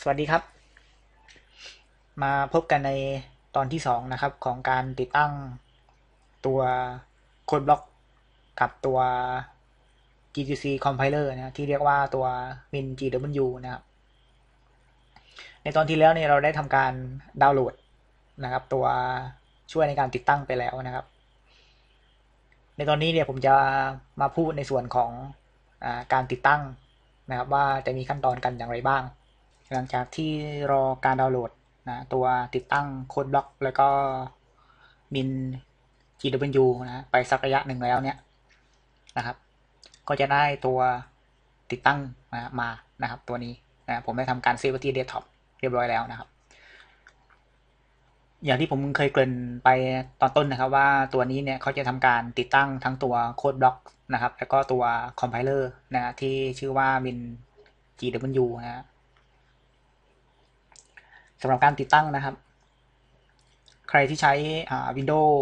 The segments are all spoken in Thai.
สวัสดีครับ มาพบกันในตอนที่สองนะครับของการติดตั้งตัวโค้ดบล็อกกับตัว GCC compiler นะที่เรียกว่าตัว MinGW นะครับ ในตอนที่แล้วเนี่ยเราได้ทำการดาวน์โหลดนะครับ ตัวช่วยในการติดตั้งไปแล้วนะครับ ในตอนนี้เนี่ยผมจะมาพูดในส่วนของอการติดตั้งนะครับ ว่าจะมีขั้นตอนกันอย่างไรบ้าง หลังจากที่รอการดาวน์โหลดนะตัวติดตั้งโค้ดบล็อกแล้วก็มิน GW นะไปสักระยะหนึ่งแล้วเนี่ยนะครับก็จะได้ตัวติดตั้งนะมานะครับตัวนี้นะผมได้ทำการเซฟไว้ที่เดสก์ท็อปเรียบร้อยแล้วนะครับ อย่างที่ผมเคยเกริ่นไปตอนต้นนะครับว่าตัวนี้เนี่ยเขาจะทำการติดตั้งทั้งตัวโค้ดบล็อกนะครับ แล้วก็ตัวคอมไพเลอร์นะที่ชื่อว่ามิน GW นะ สำหรับการติดตั้งนะครับ ใครที่ใช้ Windows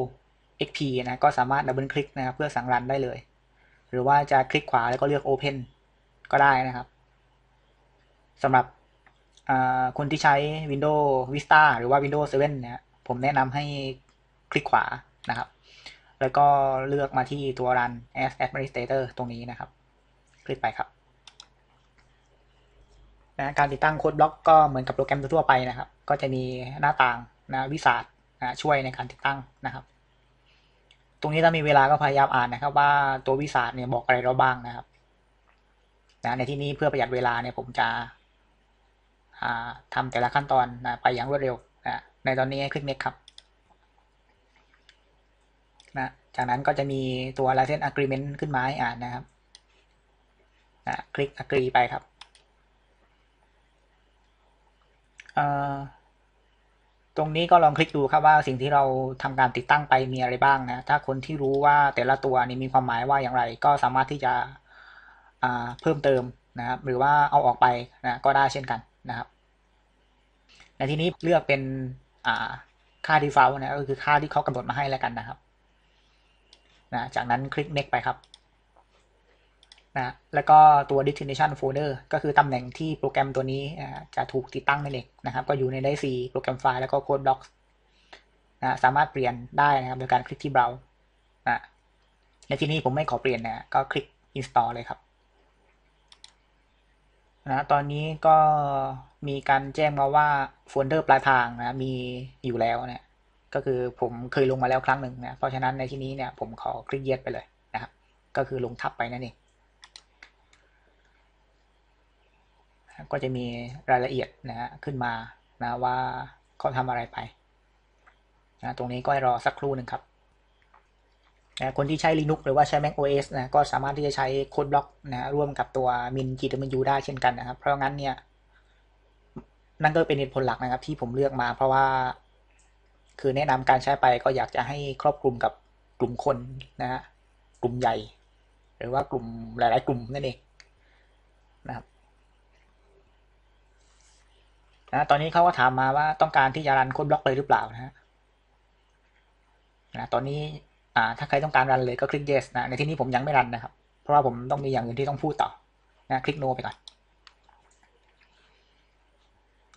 XP นะก็สามารถดับเบิลคลิกนะครับเพื่อสั่งรันได้เลย หรือว่าจะคลิกขวาแล้วก็เลือก Open ก็ได้นะครับสำหรับคนที่ใช้ Windows Vista หรือว่า Windows 7เนี่ยผมแนะนำให้คลิกขวานะครับ แล้วก็เลือกมาที่ตัว Run as Administrator ตรงนี้นะครับ คลิกไปครับ นะการติดตั้งโค้ดบล็อกก็เหมือนกับโปรแกรมทั่วไปนะครับ ก็จะมีหน้าต่างนะวิสาดนะช่วยในการติดตั้งนะครับ ตรงนี้ถ้ามีเวลาก็พยายามอ่านนะครับ ว่าตัววิสาดเนี่ยบอกอะไรเราบ้างนะครับนะในที่นี้เพื่อประหยัดเวลาเนี่ยผมจะทำแต่ละขั้นตอนนะไปอย่างรวดเร็วนะในตอนนี้คลิก next ครับนะจากนั้นก็จะมีตัว license agreement ขึ้นมาให้อ่านนะครับนะคลิก agree ไปครับ ตรงนี้ก็ลองคลิกดูครับว่าสิ่งที่เราทำการติดตั้งไปมีอะไรบ้างนะถ้าคนที่รู้ว่าแต่ละตัวนี้มีความหมายว่าอย่างไร ก็สามารถที่จะเพิ่มเติมนะครับหรือว่าเอาออกไปนะก็ได้เช่นกันนะครับ ในที่นี้เลือกเป็นค่า default นะก็คือค่าที่เขากำหนดมาให้แล้วกันนะครับนะจากนั้นคลิก next ไปครับ นะแล้วก็ตัว destination folder ก็คือตำแหน่งที่โปรแกรมตัวนี้จะถูกติดตั้งนั่นเองนะครับ ก็อยู่ในได้ C โปรแกรมไฟล์แล้วก็ code blocks นะสามารถเปลี่ยนได้นะครับโดยการคลิกที่ browse นะในที่นี้ผมไม่ขอเปลี่ยนนะก็คลิก install เลยครับนะตอนนี้ก็มีการแจ้งมาว่าโฟลเดอร์ปลายทางนะมีอยู่แล้วเนะี่ยก็คือผมเคยลงมาแล้วครั้งหนึ่งนะเพราะฉะนั้นในที่นี้เนี่ยผมขอคลิกเย็ดไปเลยนะครับ ก็คือลงทับไปนั่นเอง ก็จะมีรายละเอียดนะฮะขึ้นมานะว่าเขาทำอะไรไปนะตรงนี้ก็รอสักครู่หนึ่งครับนะคนที่ใช้ Linux หรือว่าใช้ Mac OS นะก็สามารถที่จะใช้โค้ดบล็อกนะร่วมกับตัว Min GW ได้เช่นกันนะครับ เพราะงั้นเนี่ยนั่นก็เป็นเหตุผลหลักนะครับ ที่ผมเลือกมา เพราะว่า คือแนะนำการใช้ไปก็อยากจะให้ครอบคลุมกับกลุ่มคนนะฮะกลุ่มใหญ่ หรือว่ากลุ่มหลาย ๆ กลุ่มนั่นเองนะครับ นะ ตอนนี้เขาก็ถามมาว่าต้องการที่จะรันโค้ดบล็อกเลยหรือเปล่านะฮะนะตอนนี้อ่าถ้าใครต้องการรันเลยก็คลิก yes นะในที่นี้ผมยังไม่รันนะครับ เพราะว่าผมต้องมีอย่างอื่นที่ต้องพูดต่อนะคลิก no ไปก่อน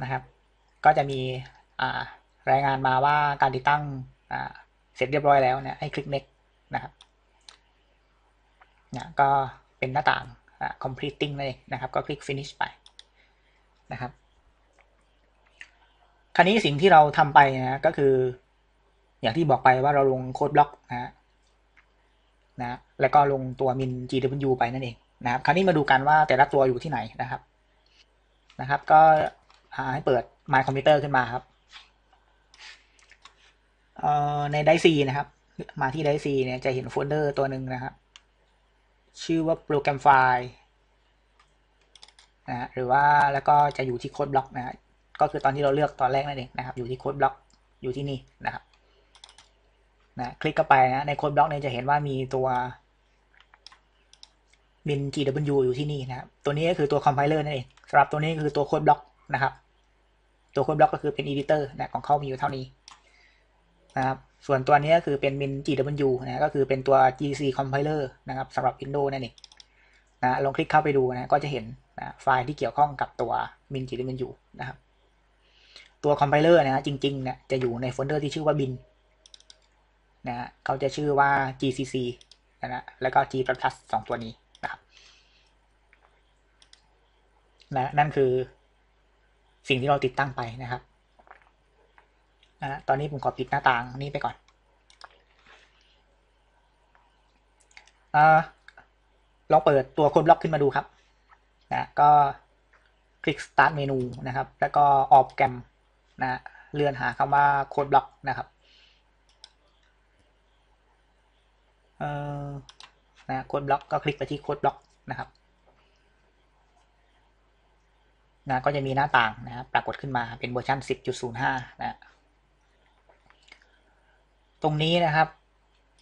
นะครับ ก็จะมีอ่ารายงานมาว่าการติดตั้งอ่าเสร็จเรียบร้อยแล้วนี่ยให้คลิก next นะครับนะก็เป็นหน้าต่าง completing เลยนะครับ ก็คลิก finish ไปนะครับ คราวนี้สิ่งที่เราทำไปนะก็คือ อย่างที่บอกไปว่าเราลงโค้ดบล็อกนะนะแล้วก็ลงตัวมิน GW ไปนั่นเองนะครับ คราวนี้มาดูกันว่าแต่ละตัวอยู่ที่ไหนนะครับ นะครับ ก็ให้เปิด My Computer ขึ้นมาครับในไดซีนะครับ มาที่ไดซีเนี่ยจะเห็นโฟลเดอร์ตัวหนึ่งนะครับ ชื่อว่าโปรแกรมไฟล์นะหรือว่าแล้วก็จะอยู่ที่โค้ดบล็อกนะ ก็คือตอนที่เราเลือกตอนแรกนั่นเองนะครับ อยู่ที่โค้ดบล็อกอยู่ที่นี่นะครับนะคลิกเข้าไปนะในโค้ดบล็อกเนี่ยจะเห็นว่ามีตัวบิน GW อยู่ที่นี่นะครับ ตัวนี้ก็คือตัวคอมไพเลอร์นั่นเองสำหรับตัวนี้คือตัวโค้ดบล็อกนะครับ ตัวโค้ดบล็อกก็คือเป็นอีดิเตอร์นะของเขามีอยู่เท่านี้นะครับ ส่วนตัวนี้ก็คือเป็น min GW นะก็คือเป็นตัว GC compiler นะครับสำหรับ Windows นั่นเองนะลองคลิกเข้าไปดูนะก็จะเห็นนะไฟล์ที่เกี่ยวข้องกับตัว bin จินอยู่นะครับ ตัวคอมไพเลอร์นะฮะจริงๆเนี่ยจะอยู่ในโฟลเดอร์ที่ชื่อว่า bin นะฮะเขาจะชื่อว่า gcc นะแล้วก็ g++ สองตัวนี้นะครับนะนั่นคือสิ่งที่เราติดตั้งไปนะครับนะตอนนี้ผมขอปิดหน้าต่างนี้ไปก่อนอลองเปิดตัวค้ดบล็อกขึ้นมาดูครับนะก็คลิก start เมนูนะครับ แล้วก็ออกแกรม นะเลื่อนหาคำว่าโค้ดบล็อกนะครับเออนะโค้ดบล็อกก็คลิกไปที่โค้ดบล็อกนะครับนะก็จะมีหน้าต่างนะครับปรากฏขึ้นมาเป็นเวอร์ชัน10.05 นะตรงนี้นะครับ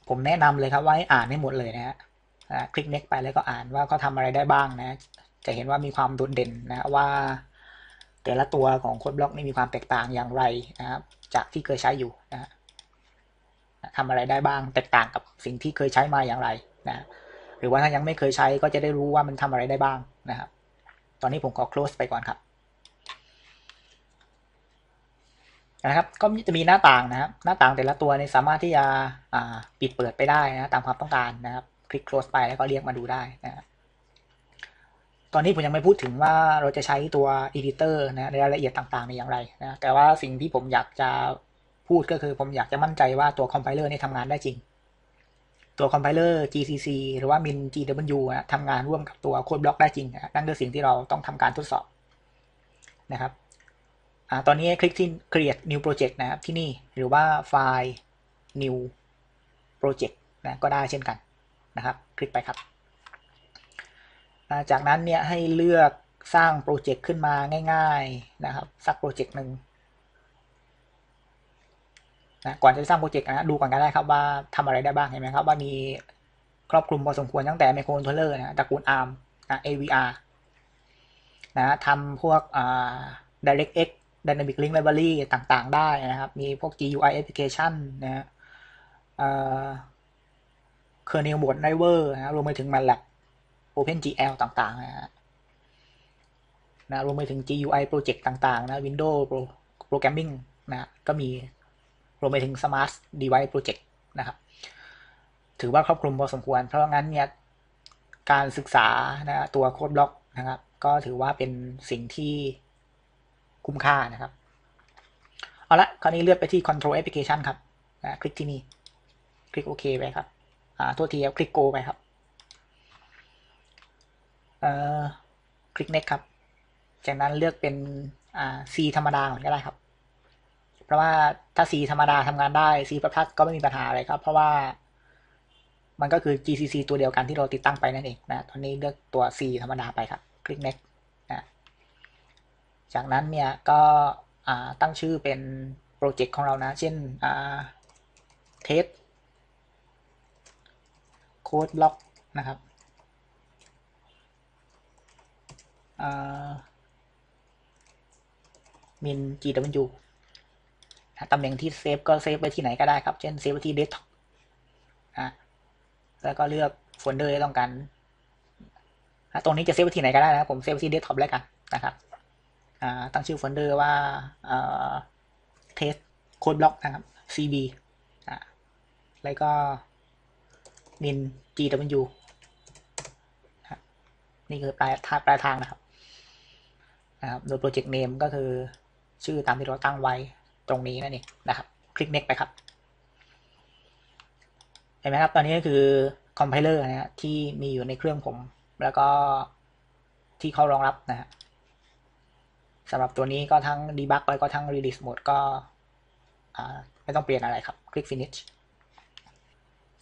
ผมแนะนำเลยครับว่าให้อ่านให้หมดเลยนะฮะคลิก next ไปแล้วก็อ่านว่าเขาทำอะไรได้บ้างนะ จะเห็นว่ามีความโดดเด่นนะว่า แต่ละตัวของโค้ดบล็อกนี่มีความแตกต่างอย่างไรนะครับ จากที่เคยใช้อยู่นะทำอะไรได้บ้างแตกต่างกับสิ่งที่เคยใช้มาอย่างไรนะหรือว่าถ้ายังไม่เคยใช้ก็จะได้รู้ว่ามันทำอะไรได้บ้างนะครับ ตอนนี้ผมขอ close ไปก่อนครับนะครับก็จะมีหน้าต่างนะครับ หน้าต่างแต่ละตัวนี่สามารถที่จะปิดเปิดไปได้นะตามความต้องการนะครับ คลิก close ไปแล้วก็เรียกมาดูได้นะครับ ตอนนี้ผมยังไม่พูดถึงว่าเราจะใช้ตัว editor นะในรายละเอียดต่างๆในอย่างไรนะแต่ว่าสิ่งที่ผมอยากจะพูดก็คือผมอยากจะมั่นใจว่าตัว compiler นี่ทำงานได้จริง ตัว compiler GCC หรือว่า min GW นะทำงานร่วมกับตัว code block ได้จริงนะนั่นคือสิ่งที่เราต้องทำการทดสอบนะครับอตอนนี้คลิกที่ create new project นะครับที่นี่หรือว่าไฟล์ new project นะก็ได้เช่นกันนะครับ คลิกไปครับ จากนั้นเนี่ยให้เลือกสร้างโปรเจกต์ขึ้นมาง่ายๆนะครับสักโปรเจกต์หนึ่งนะก่อนจะสร้างโปรเจกต์นะดูก่อนก็ได้ครับว่าทำอะไรได้บ้างเห็นไหมครับว่ามีครอบคลุมพอสมควรตั้งแต่ไมโครคอนโทรลเลอร์นะตระกูล ARM นะ AVR นะทำพวกอ่า DirectX Dynamic Link Library ต่างๆ ได้นะครับ มีพวก GUI application นะฮะ kernel mode driver นะรวมไปถึง MATLAB OpenGL ต่างๆนะฮะนะรวมไปถึง GUI project ต่าง ๆ นะ Windows Programming นะก็มีรวมไปถึง Smart Device Project นะครับถือว่าครอบคลุมพอสมควร เพราะงั้นเนี่ยการศึกษานะตัวโค้ดบล็อกนะครับ ก็ถือว่าเป็นสิ่งที่คุ้มค่านะครับ เอาละคราวนี้เลือกไปที่ control application ครับนะคลิกที่นี่ คลิกโอเคไปครับอ่าตัวทีคลิก go ไปครับ คลิก next ครับ จากนั้นเลือกเป็นอ่า C ธรรมดาก่อนก็ได้ครับ เพราะว่าถ้า C ธรรมดาทำงานได้ C ประพัดก็ไม่มีปัญหาอะไรครับ เพราะว่ามันก็คือ GCC ตัวเดียวกันที่เราติดตั้งไปนั่นเองนะ ตอนนี้เลือกตัว C ธรรมดาไปครับ คลิก next นะจากนั้นเนี่ยก็ตั้งชื่อเป็นโปรเจกต์ของเรานะ เช่นเทสโค้ดบล็อกนะครับ มิน GW ตำแหน่งที่เซฟก็เซฟไปที่ไหนก็ได้ครับ เช่นเซฟไปที่เดสก์ท็อปนะแล้วก็เลือกโฟลเดอร์ที่ต้องการตรงนี้จะเซฟไปที่ไหนก็ได้นะผมเซฟไปที่เดสก์ท็อปแล้วกันนะครับตั้งชื่อโฟลเดอร์ว่าเทสโค้ดบล็อกนะครับ cb แล้วก็ min gw นี่คือปลายทางปลายทางนะครับ นะครับโดยโปรเจกต์เนมก็คือชื่อตามที่เราตั้งไว้ตรงนี้นั่นเองนะครับ คลิก next ไปครับ เห็นไหมครับ ตอนนี้ก็คือคอมไพเลอร์นะฮะที่มีอยู่ในเครื่องผม แล้วก็ที่เขารองรับนะฮะสำหรับตัวนี้ก็ทั้ง debug แล้วก็ทั้ง release mode ก็ไม่ต้องเปลี่ยนอะไรครับ คลิก finish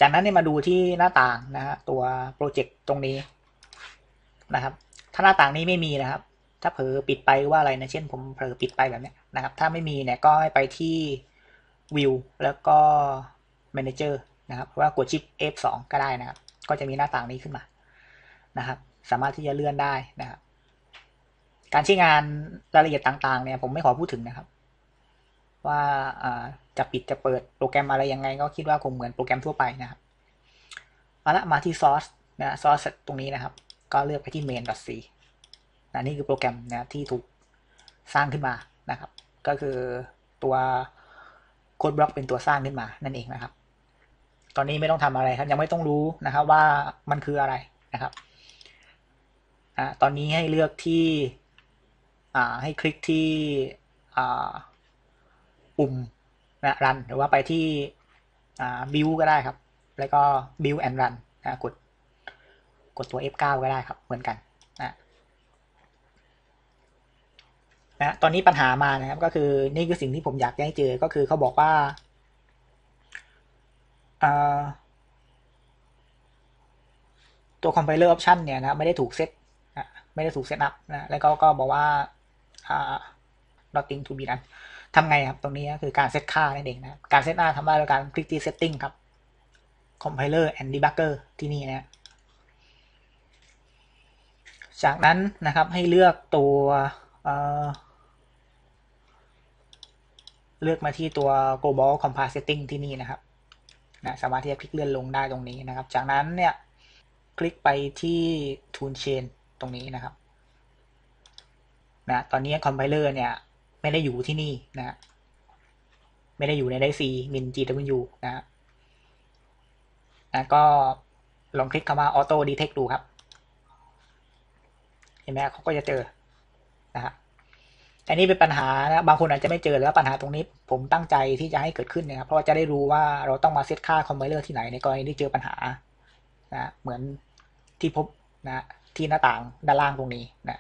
จากนั้นเนี่ยมาดูที่หน้าต่างนะฮะตัวโปรเจกต์ตรงนี้นะครับ ถ้าหน้าต่างนี้ไม่มีนะครับ ถ้าเผลอปิดไปว่าอะไรนะ เช่นผมเผลอปิดไปแบบนี้นะครับ ถ้าไม่มีเนี่ยก็ให้ไปที่ view แล้วก็ manager นะครับว่ากดชิป F2 ก็ได้นะครับ ก็จะมีหน้าต่างนี้ขึ้นมานะครับ สามารถที่จะเลื่อนได้นะครับ การใช้งานรายละเอียดต่างๆ เนี่ยผมไม่ขอพูดถึงนะครับ ว่าจะปิดจะเปิดโปรแกรมอะไรยังไง ก็คิดว่าคงเหมือนโปรแกรมทั่วไปนะครับเอาละมาที่ source นะ source ตรงนี้นะครับ ก็เลือกไปที่ main.c นะนี่คือโปรแกรมนะที่ถูกสร้างขึ้นมานะครับ ก็คือตัวโค้ดบล็อกเป็นตัวสร้างขึ้นมานั่นเองนะครับ ตอนนี้ไม่ต้องทำอะไรครับ ยังไม่ต้องรู้นะครับว่ามันคืออะไรนะครับอ่าตอนนี้ให้เลือกที่อ่าให้คลิกที่อ่าปุ่มนะรันหรือว่าไปที่อ่า build ก็ได้ครับ แล้วก็ build and run นะกดกดตัว F9 ก็ได้ครับ เหมือนกันนะ นะตอนนี้ปัญหามานะครับ ก็คือนี่คือสิ่งที่ผมอยากให้เจอ ก็คือเขาบอกว่าตัว compiler option เนี่ยนะไม่ได้ถูกเซตนะไม่ได้ถูกเซตอัพนะแล้วก็ก็บอกว่า nothing to be done ทำไงครับ ตรงนี้ก็คือการเซตค่านั่นเองนะการเซตค่าทำได้โดยการคลิกที่ setting ครับ compiler and debugger ที่นี่นะจากนั้นนะครับให้เลือกตัว เลือกมาที่ตัว global compile setting ที่นี่นะครับนะสามารถที่จะคลิกเลื่อนลงได้ตรงนี้นะครับ จากนั้นเนี่ยคลิกไปที่ tune chain ตรงนี้นะครับนะตอนนี้ compiler เนี่ยไม่ได้อยู่ที่นี่นะไม่ได้อยู่ในไดซีมิน GW นะนะก็ลองคลิกคำว่า auto detect ดูครับ เห็นไหมเขาก็จะเจอนะครับ อันนี้เป็นปัญหานะบางคนอาจจะไม่เจอแล้วปัญหาตรงนี้ ผมตั้งใจที่จะให้เกิดขึ้นนะครับเพราะว่าจะได้รู้ว่าเราต้องมาเซตค่าคอมไพเลอร์ที่ไหนในกรณีที่เจอปัญหานะเหมือนที่พบนะที่หน้าต่างด้านล่างตรงนี้นะ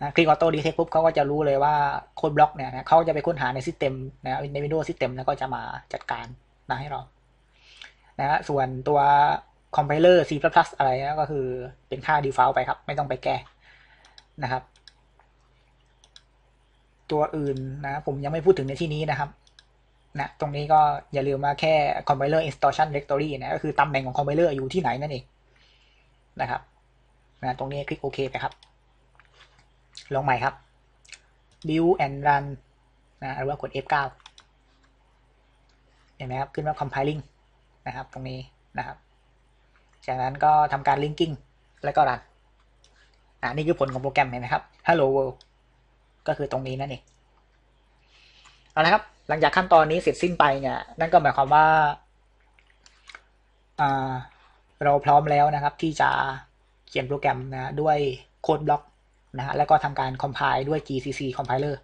นะคลิกออโต้ดีเทคปุ๊บเขาก็จะรู้เลยว่าโค้ดบล็อกเนี่ยนะเขาจะไปค้นหาในซิสเต็มนะใน Windows ซิสเต็มแล้วก็จะมาจัดการนะให้เรานะส่วนตัวคอมไพเลอร์ C++ อะไรนะก็คือเป็นค่า default ไปครับ ไม่ต้องไปแก้นะครับ ตัวอื่นนะ ผมยังไม่พูดถึงในที่นี้นะครับนะตรงนี้ก็อย่าลืมมาแค่ compiler installation directory นะก็คือตำแหน่งของ compiler อยู่ที่ไหนนั่นเองนะครับนะตรงนี้คลิกโอเคไปครับ ลงใหม่ครับ build and run นะหรือว่ากด F9 เห็นไหมครับ ขึ้นว่า compiling นะครับ ตรงนี้นะครับ จากนั้นก็ทำการ linking แล้วก็รันอ่านี่คือผลของโปรแกรมเห็นไหมครับ hello world ก็คือตรงนี้นั่นเองเอาละครับ หลังจากขั้นตอนนี้เสร็จสิ้นไปเนี่ย นั่นก็หมายความว่าเราพร้อมแล้วนะครับ ที่จะเขียนโปรแกรมนะด้วยโค้ดบล็อกนะฮะแล้วก็ทำการคอมไพล์ด้วย GCC compiler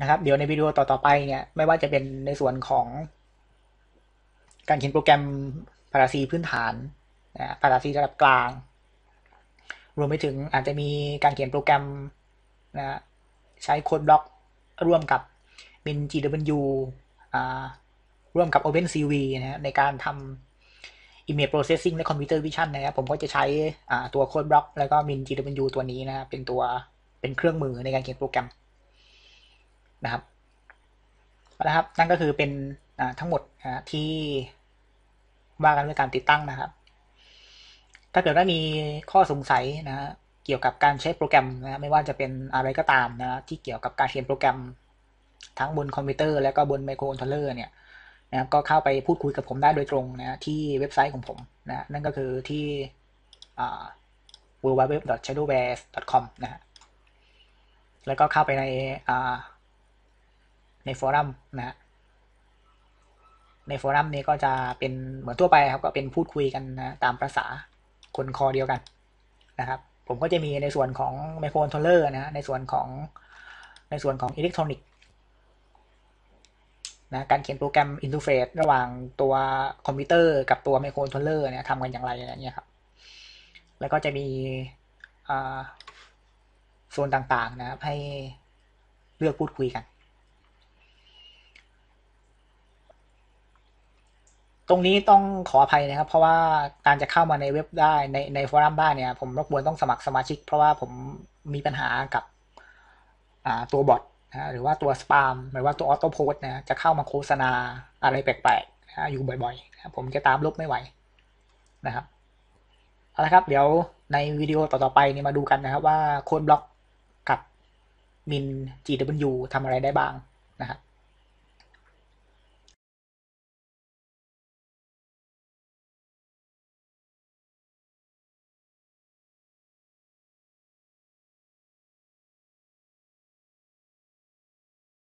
นะครับ เดี๋ยวในวิดีโอต่อ ๆ ไปเนี่ย ไม่ว่าจะเป็นในส่วนของการเขียนโปรแกรมภาษาซีพื้นฐานนะภาษาซีระดับกลาง รวมไปถึงอาจจะมีการเขียนโปรแกรมนะใช้โค้ดบล็อกร่วมกับ Min GW ร่วมกับ OpenCV นะฮะในการทำ Image Processing และ Computer Vision นะครับผมก็จะใช้ตัวโค้ดบล็อกแล้วก็ Min GW ตัวนี้นะเป็นตัวเป็นเครื่องมือในการเขียนโปรแกรมนะครับนะครับ นั่นก็คือเป็นทั้งหมดที่ว่ากันเรื่องการติดตั้งนะครับ ถ้าเกิดว่ามีข้อสงสัยนะเกี่ยวกับการใช้โปรแกรมนะไม่ว่าจะเป็นอะไรก็ตามนะที่เกี่ยวกับการเขียนโปรแกรมทั้งบนคอมพิวเตอร์และก็บนไมโครคอนโทรลเลอร์เนี่ยนะก็เข้าไปพูดคุยกับผมได้โดยตรงนะที่เว็บไซต์ของผมนะนั่นก็คือที่ www.shadowbears.com นะฮะแล้วก็เข้าไปในในฟอรัมนะในฟอรัมนี้ก็จะเป็นเหมือนทั่วไปครับก็เป็นพูดคุยกันนะตามภาษา คนคอเดียวกันนะครับ ผมก็จะมีในส่วนของไมโครคอนโทรลเลอร์นะในส่วนของในส่วนของอิเล็กทรอนิกส์นะการเขียนโปรแกรมอินเทอร์เฟซระหว่างตัวคอมพิวเตอร์กับตัวไมโครคอนโทรลเลอร์เนี่ยทำกันอย่างไรอะไรเงี้ยครับ แล้วก็จะมีโซนต่างๆนะครับให้เลือกพูดคุยกัน ตรงนี้ต้องขออภัยนะครับ เพราะว่าการจะเข้ามาในเว็บได้ในในฟอรัมได้เนี่ย ผมรบกวนต้องสมัครสมาชิก เพราะว่าผมมีปัญหากับตัวบอทนะหรือว่าตัวสปามหรือว่าตัวออโต้โพสนะจะเข้ามาโฆษณาอะไรแปลกๆนะอยู่บ่อยๆนะผมจะตามลบไม่ไหวนะครับเอาละครับ เดี๋ยวในวิดีโอต่อๆไปนี่มาดูกันนะครับว่าโค้ดบล็อกกับมิน GW ทำอะไรได้บ้างนะครับ